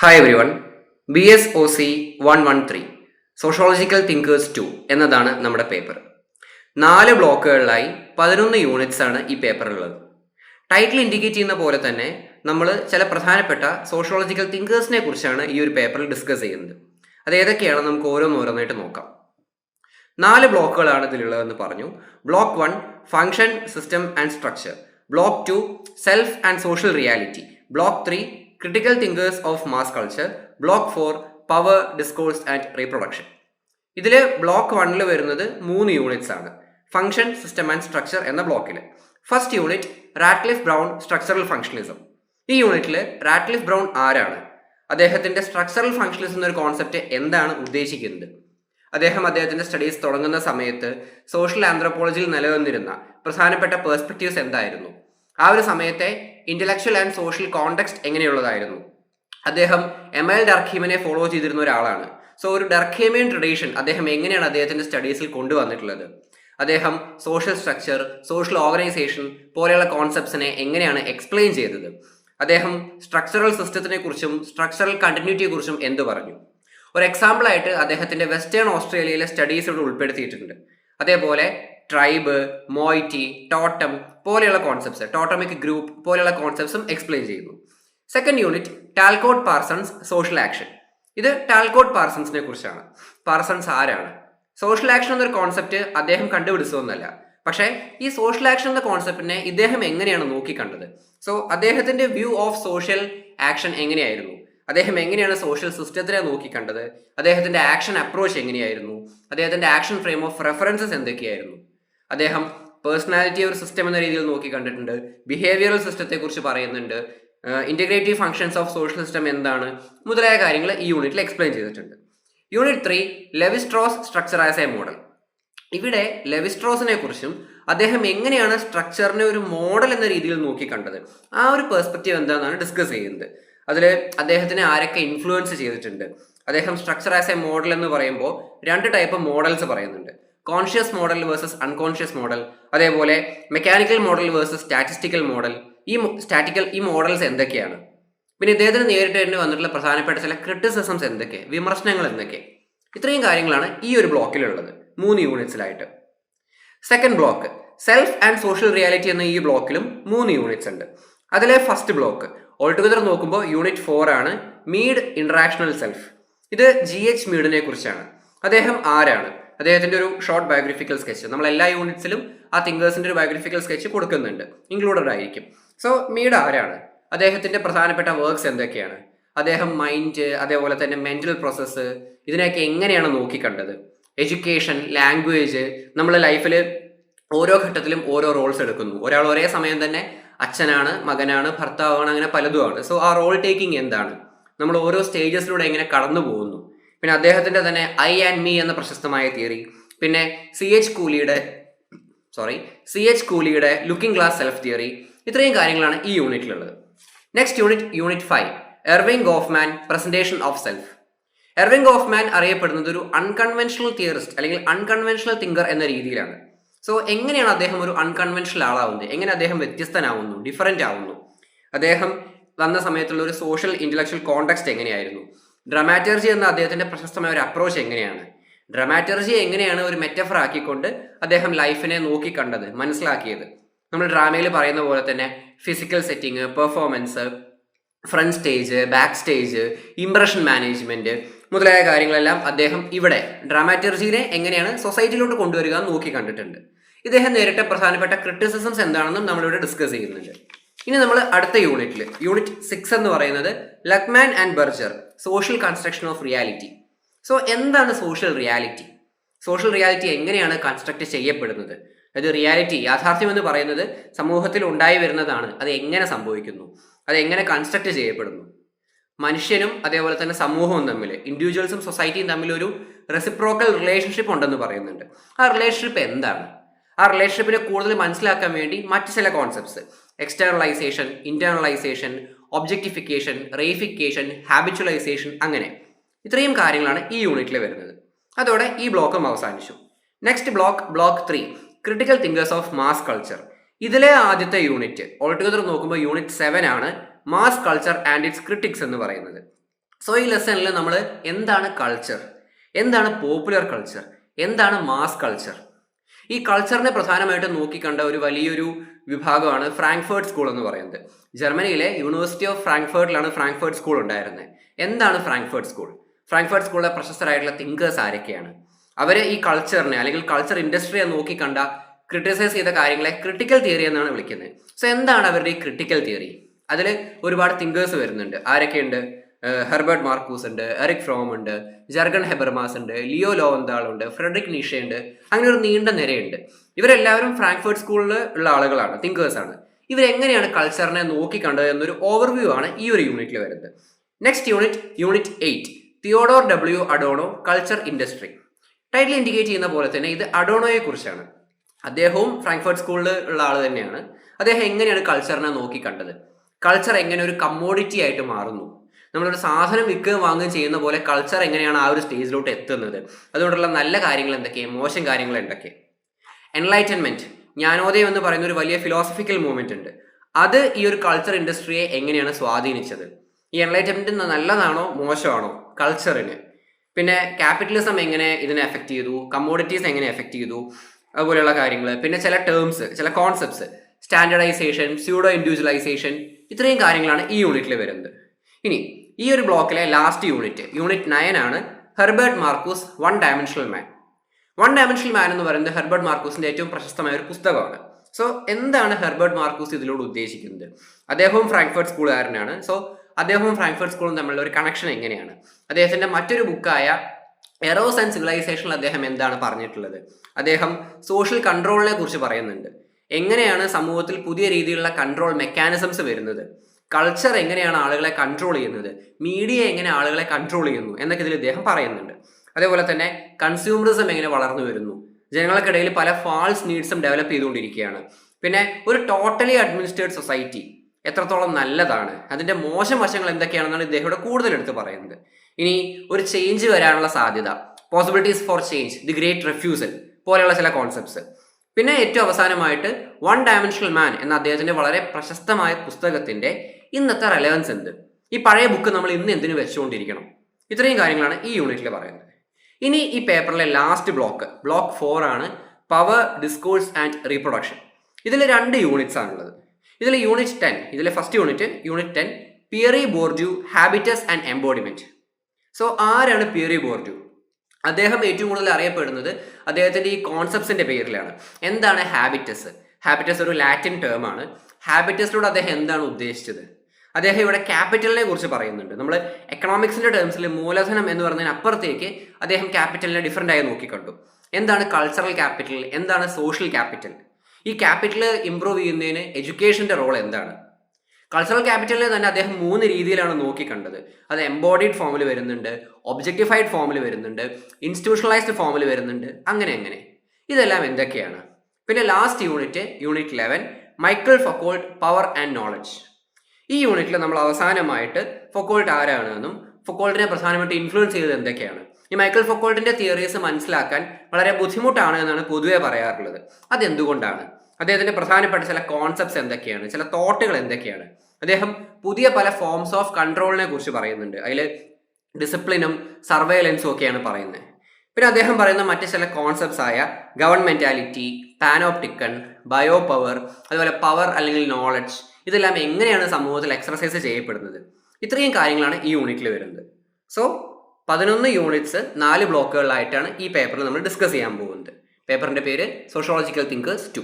Hi everyone B S O C one one three sociological thinkers two എന്നതാണ് നമ്മുടെ paper നാല് ബ്ലോക്കുകളിലായി പതിനൊന്ന് units ആണ് ഈ പേപ്പറിലുള്ളത് ടൈറ്റിൽ ഇൻഡിക്കേറ്റ് ചെയ്യുന്ന പോലെ തന്നെ നമ്മൾ ചില പ്രധാനപ്പെട്ട സോഷ്യോളജിക്കൽ തിങ്കേഴ്സിനെ കുറിച്ചാണ് ഈ ഒരു പേപ്പറിൽ ഡിസ്കസ് ചെയ്യുന്നത്. അത് ഏതൊക്കെയാണ് നമുക്ക് ഓരോന്നോരോന്നായിട്ട് നോക്കാം. നാല് ബ്ലോക്കുകളാണ് ഇതിലുള്ളതെന്ന് പറഞ്ഞു. Block one function system and structure block two self and social reality block three critical thinkers of mass culture block four power discourse and reproduction ഇതിൽ ബ്ലോക്ക് വണ്ണിൽ വരുന്നത് മൂന്ന് യൂണിറ്റ്സ് ആണ്. ഫംഗ്ഷൻ സിസ്റ്റം ആൻഡ് സ്ട്രക്ചർ എന്ന ബ്ലോക്കിൽ first unit Radcliffe Brown structural functionalism ഈ യൂണിറ്റിൽ Ratcliffe brown ആരാണ്? അദ്ദേഹത്തിന്റെ സ്ട്രക്ചറൽ ഫംഗ്ഷനിസം എന്നൊരു കോൺസെപ്റ്റ് എന്താണ് ഉദ്ദേശിക്കുന്നത്? അദ്ദേഹം അദ്ദേഹത്തിന്റെ സ്റ്റഡീസ് തുടങ്ങുന്ന സമയത്ത് സോഷ്യൽ ആന്ത്രോപോളജിയിൽ നിലനിന്നിരുന്ന പ്രധാനപ്പെട്ട പേഴ്സ്പെക്റ്റീവ്സ് എന്തായിരുന്നു? ആ ഒരു സമയത്തെ ഇന്റലക്ച്വൽ ആൻഡ് സോഷ്യൽ കോണ്ടെക്സ്റ്റ് എങ്ങനെയുള്ളതായിരുന്നു? അദ്ദേഹം എം എൽ ഡർഖീമിനെ ഫോളോ ചെയ്തിരുന്ന ഒരാളാണ്. സോ ഒരു ഡർഖീമിയൻ ട്രഡീഷൻ അദ്ദേഹം എങ്ങനെയാണ് അദ്ദേഹത്തിന്റെ സ്റ്റഡീസിൽ കൊണ്ടുവന്നിട്ടുള്ളത്? അദ്ദേഹം സോഷ്യൽ സ്ട്രക്ചർ സോഷ്യൽ ഓർഗനൈസേഷൻ പോലെയുള്ള കോൺസെപ്റ്റ്സിനെ എങ്ങനെയാണ് എക്സ്പ്ലെയിൻ ചെയ്തത്? അദ്ദേഹം സ്ട്രക്ചറൽ സിസ്റ്റത്തിനെ കുറിച്ചും സ്ട്രക്ചറൽ കണ്ടിന്യൂറ്റിയെ കുറിച്ചും എന്ത് പറഞ്ഞു? ഒരു എക്സാമ്പിൾ ആയിട്ട് അദ്ദേഹത്തിന്റെ വെസ്റ്റേൺ ഓസ്ട്രേലിയയിലെ സ്റ്റഡീസ് ഇവിടെ ഉൾപ്പെടുത്തിയിട്ടുണ്ട്. അതേപോലെ ട്രൈബ് മോയിറ്റി ടോട്ടം പോലെയുള്ള കോൺസെപ്റ്റ്സ് ടോട്ടമിക് ഗ്രൂപ്പ് പോലെയുള്ള കോൺസെപ്റ്റ്സും എക്സ്പ്ലെയിൻ ചെയ്യുന്നു. Second unit Talcott Parsons social action ഇത് ടാൽക്കോട്ട് പാർസൺസിനെ കുറിച്ചാണ്. പാർസൺസ് ആരാണ്? സോഷ്യൽ ആക്ഷൻ എന്നൊരു കോൺസെപ്റ്റ് അദ്ദേഹം കണ്ടുപിടിച്ചതൊന്നല്ല പക്ഷേ ഈ സോഷ്യൽ ആക്ഷൻ എന്ന കോൺസെപ്റ്റിനെ ഇദ്ദേഹം എങ്ങനെയാണ് നോക്കിക്കണ്ടത്? സോ അദ്ദേഹത്തിന്റെ വ്യൂ ഓഫ് സോഷ്യൽ ആക്ഷൻ എങ്ങനെയായിരുന്നു? അദ്ദേഹം എങ്ങനെയാണ് സോഷ്യൽ സിസ്റ്റത്തിനെ നോക്കിക്കണ്ടത്? അദ്ദേഹത്തിന്റെ ആക്ഷൻ അപ്രോച്ച് എങ്ങനെയായിരുന്നു? അദ്ദേഹത്തിന്റെ ആക്ഷൻ ഫ്രെയിം ഓഫ് റെഫറൻസസ് എന്തൊക്കെയായിരുന്നു? അദ്ദേഹം പേഴ്സണാലിറ്റി ഒരു സിസ്റ്റം എന്ന രീതിയിൽ നോക്കി കണ്ടിട്ടുണ്ട്. ബിഹേവിയറൽ സിസ്റ്റത്തെ കുറിച്ച് പറയുന്നുണ്ട്. Integrative functions of social system എന്താണ്? മുതലായ കാര്യങ്ങൾ ഈ യൂണിറ്റിൽ എക്സ്പ്ലെയിൻ ചെയ്തിട്ടുണ്ട്. Unit three Levi Strauss structure as a model ഇവിടെ ലെവിസ്ട്രോസിനെ കുറിച്ചും അദ്ദേഹം എങ്ങനെയാണ് സ്ട്രക്ചറിനെ ഒരു മോഡൽ എന്ന രീതിയിൽ നോക്കിക്കണ്ടത് ആ ഒരു പെർസ്പെക്റ്റീവ് എന്താണെന്നാണ് ഡിസ്കസ് ചെയ്യുന്നത്. അതിൽ അദ്ദേഹത്തിനെ ആരൊക്കെ ഇൻഫ്ലുവൻസ് ചെയ്തിട്ടുണ്ട്? അദ്ദേഹം സ്ട്രക്ചർ ആസ് എ മോഡൽ എന്ന് പറയുമ്പോൾ രണ്ട് ടൈപ്പ് മോഡൽസ് പറയുന്നുണ്ട്. Conscious model versus unconscious model അതേപോലെ mechanical model versus statistical model ഈ സ്റ്റാറ്റിക്കൽ ഈ മോഡൽസ് എന്തൊക്കെയാണ്? പിന്നെ ഇദ്ദേഹത്തിന് നേരിട്ട് തന്നെ വന്നിട്ടുള്ള പ്രധാനപ്പെട്ട ചില ക്രിറ്റിസിസംസ് എന്തൊക്കെ? വിമർശനങ്ങൾ എന്തൊക്കെ? ഇത്രയും കാര്യങ്ങളാണ് ഈ ഒരു ബ്ലോക്കിലുള്ളത്. മൂന്ന് യൂണിറ്റ്സിലായിട്ട് second block self and social reality എന്ന ഈ ബ്ലോക്കിലും മൂന്ന് യൂണിറ്റ്സ് ഉണ്ട്. അതിലെ ഫസ്റ്റ് ബ്ലോക്ക് ഓൾ ടുഗദർ നോക്കുമ്പോൾ യൂണിറ്റ് ഫോർ ആണ് മീഡ് ഇന്ററാക്ഷണൽ സെൽഫ് ഇത് ജി എച്ച് മീഡിനെ കുറിച്ചാണ്. അദ്ദേഹം ആരാണ്? അദ്ദേഹത്തിന്റെ ഒരു ഷോർട്ട് ബയോഗ്രഫിക്കൽ സ്കെച്ച് നമ്മൾ എല്ലാ യൂണിറ്റ്സിലും ആ തിങ്കേഴ്സിന്റെ ഒരു ബയോഗ്രഫിക്കൽ സ്കെച്ച് കൊടുക്കുന്നുണ്ട്. ഇൻക്ലൂഡഡ് ആയിരിക്കും. സോ മീഡ് ആരാണ്? അദ്ദേഹത്തിന്റെ പ്രധാനപ്പെട്ട വർക്ക്സ് എന്തൊക്കെയാണ്? അദ്ദേഹം മൈൻഡ് അതേപോലെ തന്നെ മെന്റൽ പ്രോസസ്സ് ഇതിനെയൊക്കെ എങ്ങനെയാണ് നോക്കിക്കണ്ടത്? എഡ്യൂക്കേഷൻ ലാംഗ്വേജ് നമ്മളെ ലൈഫിൽ ഓരോ ഘട്ടത്തിലും ഓരോ റോൾസ് എടുക്കുന്നു. ഒരാൾ ഒരേ സമയം തന്നെ അച്ഛനാണ് മകനാണ് ഭർത്താവാണ് അങ്ങനെ പലതുമാണ്. സോ ആ റോൾ ടേക്കിംഗ് എന്താണ്? നമ്മൾ ഓരോ സ്റ്റേജസിലൂടെ എങ്ങനെ കടന്നു പോകുന്നു പിന്നെ അദ്ദേഹത്തിന്റെ തന്നെ ഐ ആൻഡ് മീ എന്ന പ്രശസ്തമായ തിയറി. പിന്നെ സി എച്ച് കൂലിയുടെ സോറി സി എച്ച് കൂലിയുടെ ലുക്കിംഗ് ഗ്ലാസ് സെൽഫ് തിയറി ഇത്രയും കാര്യങ്ങളാണ് ഈ യൂണിറ്റിലുള്ളത്. Next unit unit five Erving Goffman presentation of self Erving Goffman അറിയപ്പെടുന്നത് ഒരു അൺകൺവെൻഷണൽ തിയറിസ്റ്റ് അല്ലെങ്കിൽ അൺകൺവെൻഷണൽ തിങ്കർ എന്ന രീതിയിലാണ്. സോ എങ്ങനെയാണ് അദ്ദേഹം ഒരു അൺകൺവെൻഷണൽ ആളാവുന്നത്? എങ്ങനെ അദ്ദേഹം വ്യത്യസ്തനാവുന്നു? ഡിഫറെന്റ് ആവുന്നു? അദ്ദേഹം വന്ന സമയത്തുള്ള ഒരു സോഷ്യൽ ഇന്റലക്ച്വൽ കോണ്ടെക്സ്റ്റ് എങ്ങനെയായിരുന്നു? ഡ്രമാറ്റർജി എന്ന അദ്ദേഹത്തിന്റെ പ്രശസ്തമായ ഒരു അപ്രോച്ച് എങ്ങനെയാണ്? ഡ്രമാറ്റർജി എങ്ങനെയാണ് ഒരു മെറ്റഫർ ആക്കിക്കൊണ്ട് അദ്ദേഹം ലൈഫിനെ നോക്കിക്കണ്ടത് മനസ്സിലാക്കിയത്? നമ്മൾ ഡ്രാമയിൽ പറയുന്ന പോലെ തന്നെ physical setting performance front stage back stage impression management മുതലായ കാര്യങ്ങളെല്ലാം അദ്ദേഹം ഇവിടെ ഡ്രാമാറ്റർജിനെ എങ്ങനെയാണ് സൊസൈറ്റിയിലോട്ട് കൊണ്ടുവരിക എന്ന് നോക്കി കണ്ടിട്ടുണ്ട് ഇദ്ദേഹം നേരിട്ട പ്രധാനപ്പെട്ട ക്രിറ്റിസിസംസ് എന്താണെന്നും നമ്മളിവിടെ ഡിസ്കസ് ചെയ്യുന്നുണ്ട്. ഇനി നമ്മൾ അടുത്ത യൂണിറ്റിൽ യൂണിറ്റ് സിക്സ് എന്ന് പറയുന്നത് Luckmann and Berger social construction of reality so എന്താണ് സോഷ്യൽ റിയാലിറ്റി സോഷ്യൽ റിയാലിറ്റി എങ്ങനെയാണ് കൺസ്ട്രക്ട് ചെയ്യപ്പെടുന്നത്? അത് റിയാലിറ്റി യാഥാർത്ഥ്യം എന്ന് പറയുന്നത് സമൂഹത്തിൽ ഉണ്ടായി വരുന്നതാണ്. അത് എങ്ങനെ സംഭവിക്കുന്നു? അത് എങ്ങനെ കൺസ്ട്രക്ട് ചെയ്യപ്പെടുന്നു? മനുഷ്യനും അതേപോലെ തന്നെ സമൂഹവും തമ്മിൽ ഇൻഡിവിജ്വൽസും സൊസൈറ്റിയും തമ്മിൽ ഒരു റെസിപ്രോക്കൽ റിലേഷൻഷിപ്പ് ഉണ്ടെന്ന് പറയുന്നുണ്ട്. ആ റിലേഷൻഷിപ്പ് എന്താണ്? ആ റിലേഷൻഷിപ്പിനെ കൂടുതൽ മനസ്സിലാക്കാൻ വേണ്ടി മറ്റ് ചില കോൺസെപ്റ്റ്സ് എക്സ്റ്റേണലൈസേഷൻ ഇന്റേണലൈസേഷൻ ഒബ്ജക്ടിഫിക്കേഷൻ റേഫിക്കേഷൻ ഹാബിച്വലൈസേഷൻ അങ്ങനെ ഇത്രയും കാര്യങ്ങളാണ് ഈ യൂണിറ്റിൽ വരുന്നത്. അതോടെ ഈ ബ്ലോക്കും അവസാനിച്ചു. Next block block three critical thinkers of mass culture ഇതിലെ ആദ്യത്തെ യൂണിറ്റ് ഓൾ ടുഗദർ നോക്കുമ്പോൾ യൂണിറ്റ് സെവൻ ആണ് mass culture and its critics എന്ന് പറയുന്നത്. സോ ഈ ലെസണിൽ നമ്മൾ എന്താണ് കൾച്ചർ എന്താണ് പോപ്പുലർ കൾച്ചർ എന്താണ് മാസ് കൾച്ചർ ഈ കൾച്ചറിനെ പ്രധാനമായിട്ടും നോക്കിക്കണ്ട ഒരു വലിയൊരു വിഭാഗമാണ് ഫ്രാങ്ക്ഫേർട്ട് സ്കൂൾ എന്ന് പറയുന്നത്. ജർമ്മനിയിലെ യൂണിവേഴ്സിറ്റി ഓഫ് ഫ്രാങ്ക്ഫേർട്ടിലാണ് ഫ്രാങ്ക്ഫേർട്ട് സ്കൂൾ ഉണ്ടായിരുന്നത് എന്താണ് ഫ്രാങ്ക്ഫേർട്ട് സ്കൂൾ ഫ്രാങ്ക്ഫേർട്ട് സ്കൂളിലെ പ്രശസ്തരായിട്ടുള്ള തിങ്കേഴ്സ് ആരൊക്കെയാണ്? അവർ ഈ കൾച്ചറിനെ അല്ലെങ്കിൽ കൾച്ചർ ഇൻഡസ്ട്രിയെ നോക്കിക്കണ്ട ക്രിട്ടിസൈസ് ചെയ്ത കാര്യങ്ങളെ ക്രിട്ടിക്കൽ തിയറി എന്നാണ് വിളിക്കുന്നത് സോ എന്താണ് അവരുടെ ഈ ക്രിട്ടിക്കൽ തിയറി അതിൽ ഒരുപാട് തിങ്കേഴ്സ് വരുന്നുണ്ട്. ആരൊക്കെയുണ്ട്? ഹെർബർട്ട് മാർക്കൂസ് ഉണ്ട് എറിക് ഫ്രോം ഉണ്ട് ജർഗൺ ഹെബർമാസ് ഉണ്ട് ലിയോ ലോവന്താൾ ഉണ്ട് ഫ്രെഡറിക് നീഷ ഉണ്ട് അങ്ങനെ ഒരു നീണ്ട നിരയുണ്ട്. ഇവരെല്ലാവരും ഫ്രാങ്ക്ഫേർട്ട് സ്കൂളിൽ ഉള്ള ആളുകളാണ് തിങ്കേഴ്സ് ആണ്. ഇവരെങ്ങനെയാണ് കൾച്ചറിനെ നോക്കിക്കണ്ടത് എന്നൊരു ഓവർവ്യൂ ആണ് ഈ ഒരു യൂണിറ്റിൽ വരുന്നത്. Next unit unit eight Theodor W Adorno culture industry title indicate ചെയ്യുന്ന പോലെ തന്നെ ഇത് അഡോണോയെ കുറിച്ചാണ്. അദ്ദേഹവും ഫ്രാങ്ക്ഫേർട്ട് സ്കൂളിൽ ഉള്ള ആൾ തന്നെയാണ്. അദ്ദേഹം എങ്ങനെയാണ് കൾച്ചറിനെ നോക്കി കണ്ടത് കൾച്ചർ എങ്ങനെ ഒരു കമ്മോഡിറ്റി ആയിട്ട് മാറുന്നു? നമ്മളൊരു സാധനം വിൽക്കുകയും വാങ്ങുകയും ചെയ്യുന്ന പോലെ കൾച്ചർ എങ്ങനെയാണ് ആ ഒരു സ്റ്റേജിലോട്ട് എത്തുന്നത്? അതുകൊണ്ടുള്ള നല്ല കാര്യങ്ങൾ എന്തൊക്കെയാണ് മോശം കാര്യങ്ങൾ എന്തൊക്കെ? എൻലൈറ്റൻമെന്റ് ജ്ഞാനോദയം എന്ന് പറയുന്ന ഒരു വലിയ ഫിലോസഫിക്കൽ മൂവ്മെന്റ് ഉണ്ട്. അത് ഈ ഒരു കൾച്ചർ ഇൻഡസ്ട്രിയെ എങ്ങനെയാണ് സ്വാധീനിച്ചത്? ഈ എൻലൈറ്റൻമെന്റ് നല്ലതാണോ മോശമാണോ? കൾച്ചറിന് പിന്നെ ക്യാപിറ്റലിസം എങ്ങനെ ഇതിനെ എഫക്ട് ചെയ്തു? കമ്മോഡിറ്റീസ് എങ്ങനെ എഫക്ട് ചെയ്തു? അതുപോലെയുള്ള കാര്യങ്ങൾ. പിന്നെ ചില ടേംസ് ചില കോൺസെപ്റ്റ്സ് സ്റ്റാൻഡർഡൈസേഷൻ സ്യൂഡോ ഇൻഡിവിജ്വലൈസേഷൻ ഇത്രയും കാര്യങ്ങളാണ് ഈ യൂണിറ്റിൽ വരുന്നത്. ഇനി ഈ ഒരു ബ്ലോക്കിലെ ലാസ്റ്റ് യൂണിറ്റ് യൂണിറ്റ് നയൻ ആണ് Herbert Marcuse one dimensional man one dimensional man എന്ന് പറയുന്നത് ഹെർബേർട്ട് മാർക്കൂസിന്റെ ഏറ്റവും പ്രശസ്തമായ ഒരു പുസ്തകമാണ്. സോ എന്താണ് ഹെർബേർട്ട് മാർക്കൂസ് ഇതിലൂടെ ഉദ്ദേശിക്കുന്നത്? അദ്ദേഹവും ഫ്രാങ്ക്ഫർട്ട് സ്കൂളുകാരനാണ് സോ അദ്ദേഹവും ഫ്രാങ്ക്ഫർട്ട് സ്കൂളും തമ്മിലുള്ള ഒരു കണക്ഷൻ എങ്ങനെയാണ്? അദ്ദേഹത്തിന്റെ മറ്റൊരു ബുക്കായ എറോസ് ആൻഡ് സിവിലൈസേഷനിൽ അദ്ദേഹം എന്താണ് പറഞ്ഞിട്ടുള്ളത്? അദ്ദേഹം സോഷ്യൽ കൺട്രോളിനെ കുറിച്ച് പറയുന്നുണ്ട്. എങ്ങനെയാണ് സമൂഹത്തിൽ പുതിയ രീതിയിലുള്ള കൺട്രോൾ മെക്കാനിസംസ് വരുന്നത്? കൾച്ചർ എങ്ങനെയാണ് ആളുകളെ കൺട്രോൾ ചെയ്യുന്നത്? മീഡിയ എങ്ങനെ ആളുകളെ കൺട്രോൾ ചെയ്യുന്നു? എന്നൊക്കെ ഇതിൽ ഇദ്ദേഹം പറയുന്നുണ്ട്. അതേപോലെ തന്നെ കൺസ്യൂമറിസം എങ്ങനെ വളർന്നു വരുന്നു? ജനങ്ങൾക്കിടയിൽ പല ഫാൾസ് നീഡ്സും ഡെവലപ്പ് ചെയ്തുകൊണ്ടിരിക്കുകയാണ്. പിന്നെ ഒരു ടോട്ടലി അഡ്മിനിസ്ട്രേഡ് സൊസൈറ്റി എത്രത്തോളം നല്ലതാണ്? അതിന്റെ മോശം വശങ്ങൾ എന്തൊക്കെയാണെന്നാണ് ഇദ്ദേഹം കൂടുതൽ എടുത്ത് പറയുന്നത്. ഇനി ഒരു ചേഞ്ച് വരാനുള്ള സാധ്യത. Possibilities for change the great refusal പോലെയുള്ള ചില കോൺസെപ്റ്റ്സ് പിന്നെ ഏറ്റവും അവസാനമായിട്ട് വൺ ഡയമെൻഷണൽ മാൻ എന്ന അദ്ദേഹത്തിന്റെ വളരെ പ്രശസ്തമായ പുസ്തകത്തിന്റെ ഇന്നത്തെ റെലവൻസ് എന്ത്? ഈ പഴയ ബുക്ക് നമ്മൾ ഇന്ന് എന്തിനു വെച്ചുകൊണ്ടിരിക്കണം? ഇത്രയും കാര്യങ്ങളാണ് ഈ യൂണിറ്റിൽ പറയുന്നത്. ഇനി ഈ പേപ്പറിലെ ലാസ്റ്റ് ബ്ലോക്ക് ബ്ലോക്ക് ഫോർ ആണ് പവർ ഡിസ്കോഴ്സ് ആൻഡ് റീപ്രൊഡക്ഷൻ ഇതിൽ രണ്ട് യൂണിറ്റ്സ് ആണുള്ളത്. ഇതിൽ യൂണിറ്റ് ടെൻ ഇതിലെ first unit unit ten Pierre Bourdieu habitus and embodiment so ആരാണ് പിയറി ബോർഡ്യു അദ്ദേഹം ഏറ്റവും കൂടുതൽ അറിയപ്പെടുന്നത് അദ്ദേഹത്തിന്റെ ഈ കോൺസെപ്റ്റ്സിന്റെ പേരിലാണ്. എന്താണ് ഹാബിറ്റസ് ഹാബിറ്റസ് ഒരു ലാറ്റിൻ ടേം ആണ്. ഹാബിറ്റസിലൂടെ അദ്ദേഹം എന്താണ് ഉദ്ദേശിച്ചത്? അദ്ദേഹം ഇവിടെ ക്യാപിറ്റലിനെ കുറിച്ച് പറയുന്നുണ്ട്. നമ്മൾ എക്കണോമിക്സിന്റെ ടേംസിൽ മൂലധനം എന്ന് പറഞ്ഞതിന് അപ്പുറത്തേക്ക് അദ്ദേഹം ക്യാപിറ്റലിനെ ഡിഫറെന്റ് ആയി നോക്കിക്കണ്ടു. എന്താണ് കൾച്ചറൽ ക്യാപിറ്റൽ എന്താണ് സോഷ്യൽ ക്യാപിറ്റൽ ഈ ക്യാപിറ്റൽ ഇംപ്രൂവ് ചെയ്യുന്നതിന് എഡ്യൂക്കേഷന്റെ റോൾ എന്താണ്? കൾച്ചറൽ ക്യാപിറ്റലിനെ തന്നെ അദ്ദേഹം മൂന്ന് രീതിയിലാണ് നോക്കിക്കണ്ടത്. അത് എംബോഡീഡ് ഫോമിൽ വരുന്നുണ്ട് ഒബ്ജക്റ്റിഫൈഡ് ഫോമിൽ വരുന്നുണ്ട് ഇൻസ്റ്റിറ്റ്യൂഷണലൈസ്ഡ് ഫോമിൽ വരുന്നുണ്ട് അങ്ങനെ അങ്ങനെ. ഇതെല്ലാം എന്തൊക്കെയാണ്? പിന്നെ last unit unit eleven Michael Foucault power and knowledge ഈ യൂണിറ്റിൽ നമ്മൾ അവസാനമായിട്ട് ഫൊക്കോൾട്ട് ആരാണെന്നും ഫൊക്കോൾട്ടിനെ പ്രധാനമായിട്ട് ഇൻഫ്ലുവൻസ് ചെയ്തത് എന്തൊക്കെയാണ്? ഈ മൈക്കിൾ ഫൊക്കോൾട്ടിന്റെ തിയറീസ് മനസ്സിലാക്കാൻ വളരെ ബുദ്ധിമുട്ടാണ് എന്നാണ് പൊതുവെ പറയാറുള്ളത്. അതെന്തുകൊണ്ടാണ്? അദ്ദേഹത്തിന്റെ പ്രധാനപ്പെട്ട ചില കോൺസെപ്റ്റ്സ് എന്തൊക്കെയാണ്? ചില തോട്ടുകൾ എന്തൊക്കെയാണ്? അദ്ദേഹം പുതിയ പല ഫോംസ് ഓഫ് കൺട്രോളിനെ കുറിച്ച് പറയുന്നുണ്ട്. അതിൽ ഡിസിപ്ലിനും സർവൈലൻസും ഒക്കെയാണ് പറയുന്നത്. പിന്നെ അദ്ദേഹം പറയുന്ന മറ്റു ചില കോൺസെപ്റ്റ്സ് ആയ ഗവൺമെന്റാലിറ്റി പാനോപ്റ്റിക്കൺ ബയോ പവർ അതുപോലെ പവർ അല്ലെങ്കിൽ നോളജ് ഇതെല്ലാം എങ്ങനെയാണ് സമൂഹത്തിൽ എക്സർസൈസ് ചെയ്യപ്പെടുന്നത്? ഇത്രയും കാര്യങ്ങളാണ് ഈ യൂണിറ്റിൽ വരുന്നത്. സോ പതിനൊന്ന് യൂണിറ്റ്സ് നാല് ബ്ലോക്കുകളിലായിട്ടാണ് ഈ പേപ്പറിൽ നമ്മൾ ഡിസ്കസ് ചെയ്യാൻ പോകുന്നത്. പേപ്പറിന്റെ പേര് സോഷ്യോളജിക്കൽ തിങ്കേഴ്സ് ടു